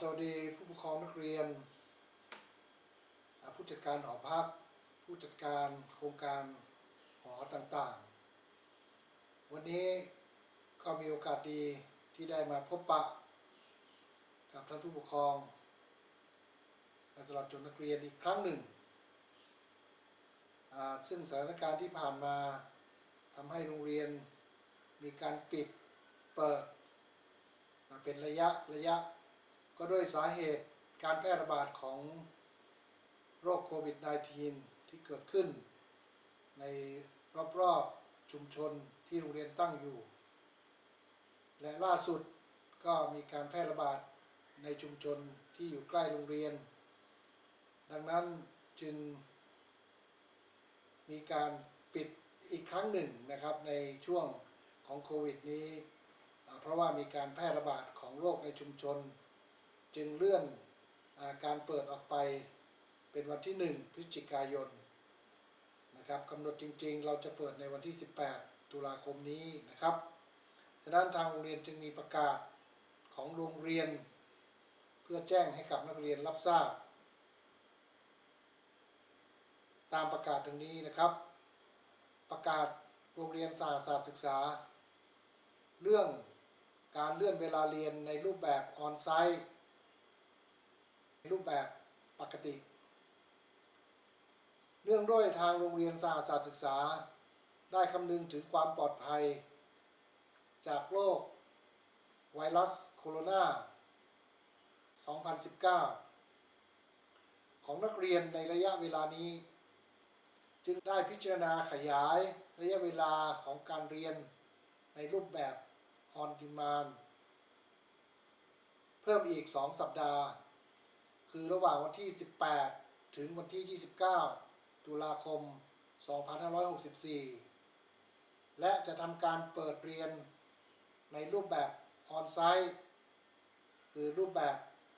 สวัสดีผู้ปกครองนักเรียน ผู้จัดการหอพัก ผู้จัดการโครงการหอต่างๆ วันนี้ก็มีโอกาสดีที่ได้มาพบปะ กับท่านผู้ปกครองและตลอดจนนักเรียนอีกครั้งหนึ่ง ซึ่งสถานการณ์ที่ผ่านมาทำให้โรงเรียนมีการปิดเปิด มาเป็นระยะระยะ ก็ด้วยสาเหตุการแพร่ระบาดของโรคโควิด -19 ที่เกิดขึ้น ในรอบๆชุมชนที่โรงเรียนตั้งอยู่ และล่าสุดก็มีการแพร่ระบาดในชุมชนที่อยู่ใกล้โรงเรียน ดังนั้นจึง มีการปิดอีกครั้งหนึ่งนะครับในช่วงของโควิดนี้ เพราะว่ามีการแพร่ระบาดของโรคในชุมชน จึงเลื่อนอาการเปิดออกไปเป็นวันที่ 1 พฤศจิกายนนะครับกำหนดจริงๆ เราจะเปิดในวันที่ 18 ตุลาคมนี้นะครับฉะนั้นทางโรงเรียนจึงมีประกาศของโรงเรียน เพื่อแจ้งให้กับนักเรียนรับทราบ ตามประกาศดังนี้นะครับ ประกาศโรงเรียนสาศาสตร์ศึกษา เรื่องการเลื่อนเวลาเรียนในรูปแบบออนไซต์ รูปแบบปกติ เนื่องด้วยทางโรงเรียนสาศาสตร์ศึกษา ได้คำนึงถึงความปลอดภัย จากโรคไวรัสโคโรนา 2019 ของนักเรียนในระยะเวลานี้ จึงได้พิจารณาขยายระยะเวลาของการเรียนในรูปแบบ on demand เพิ่มอีก 2 สัปดาห์ คือระหว่างวันที่ 18 ถึงวันที่ 29 ตุลาคม 2564 และจะทำการเปิดเรียนในรูปแบบออนไซต์คือรูปแบบ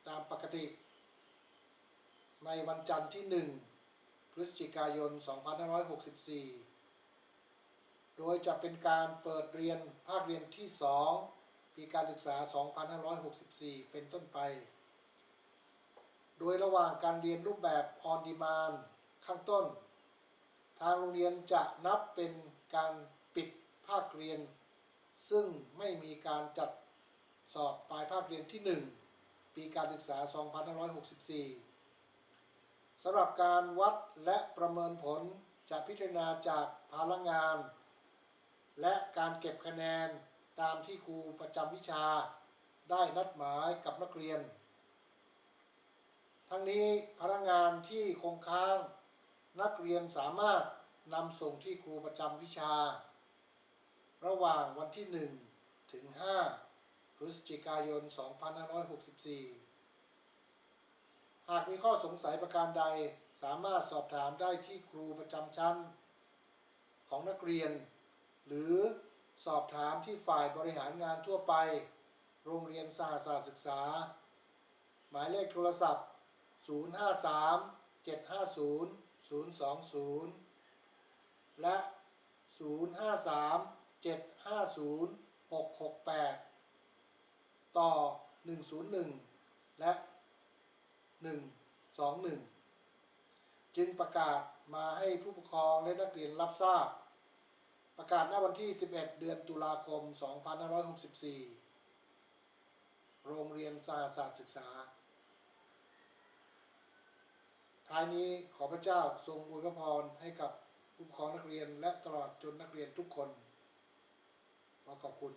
ตามปกติ ในวันจันทร์ที่ 1 พฤศจิกายน 2564 โดยจะเป็นการเปิดเรียนภาคเรียนที่ 2 ปีการศึกษา 2564 เป็นต้นไป โดยระหว่างการเรียนรูปแบบ on demand ข้างต้น ทางโรงเรียนจะนับเป็นการปิดภาคเรียน ซึ่งไม่มีการจัดสอบปลายภาคเรียนที่ 1 ปีการศึกษา 2564 สำหรับการวัดและประเมินผลจะพิจารณาจากพลังงาน และการเก็บคะแนนตามที่ครูประจำวิชา ได้นัดหมายกับนักเรียน ทั้งนี้พนักงานที่คงค้าง นักเรียนสามารถนำส่งที่ครูประจำวิชา ระหว่างวันที่ 1 ถึง 5 พฤศจิกายน 2564 หากมีข้อสงสัยประการใดสามารถสอบถามได้ที่ครูประจำชั้น ของนักเรียน หรือสอบถามที่ฝ่ายบริหารงานทั่วไป โรงเรียนสหศาสตร์ศึกษา หมายเลขโทรศัพท์ 053 750 020 และ 053 750 668 ต่อ 101 และ 121 จึงประกาศมาให้ผู้ปกครองและนักเรียนรับทราบ ประกาศณวันที่ 11 เดือนตุลาคม 2564 โรงเรียนสหศาสตร์ศึกษา ท้ายนี้ขอพระเจ้าทรงอวยพรให้กับผู้ปกครองนักเรียนและตลอดจนนักเรียนทุกคนขอขอบคุณ